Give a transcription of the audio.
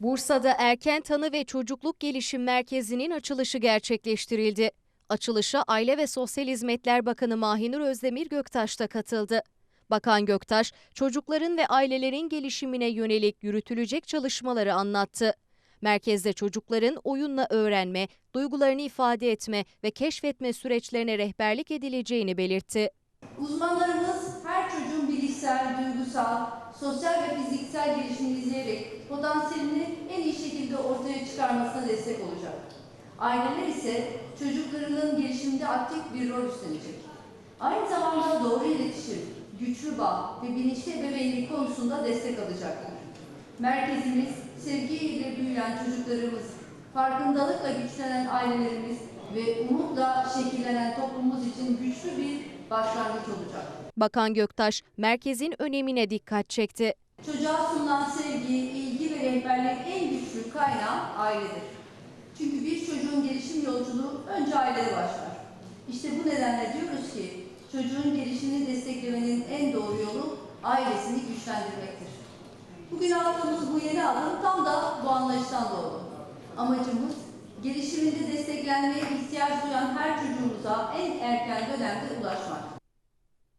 Bursa'da Erken Tanı ve Çocukluk Gelişim Merkezi'nin açılışı gerçekleştirildi. Açılışa Aile ve Sosyal Hizmetler Bakanı Mahinur Özdemir Göktaş da katıldı. Bakan Göktaş, çocukların ve ailelerin gelişimine yönelik yürütülecek çalışmaları anlattı. Merkezde çocukların oyunla öğrenme, duygularını ifade etme ve keşfetme süreçlerine rehberlik edileceğini belirtti. Uzmanlarımız her çocuğun bilişsel, duygusal, sosyal ve fiziksel gelişimini izleyerek potansiyelini ortaya çıkarmasına destek olacak. Aileler ise çocuklarının gelişiminde aktif bir rol üstlenecek. Aynı zamanda doğru iletişim, güçlü bağ ve bilinçli ebeveynlik konusunda destek alacaktır. Merkezimiz, sevgiyle büyüyen çocuklarımız, farkındalıkla güçlenen ailelerimiz ve umutla şekillenen toplumumuz için güçlü bir başlangıç olacak. Bakan Göktaş, merkezin önemine dikkat çekti. Çocuğa sunulan sevgi, ilgi ve rehberlik en güçlü kaynağı ailedir. Çünkü bir çocuğun gelişim yolculuğu önce ailede başlar. İşte bu nedenle diyoruz ki çocuğun gelişimini desteklemenin en doğru yolu ailesini güçlendirmektir. Bugün attığımız bu yeni adım tam da bu anlayıştan doğdu. Amacımız gelişiminde desteklenmeye ihtiyaç duyan her çocuğumuza en erken dönemde ulaşmak.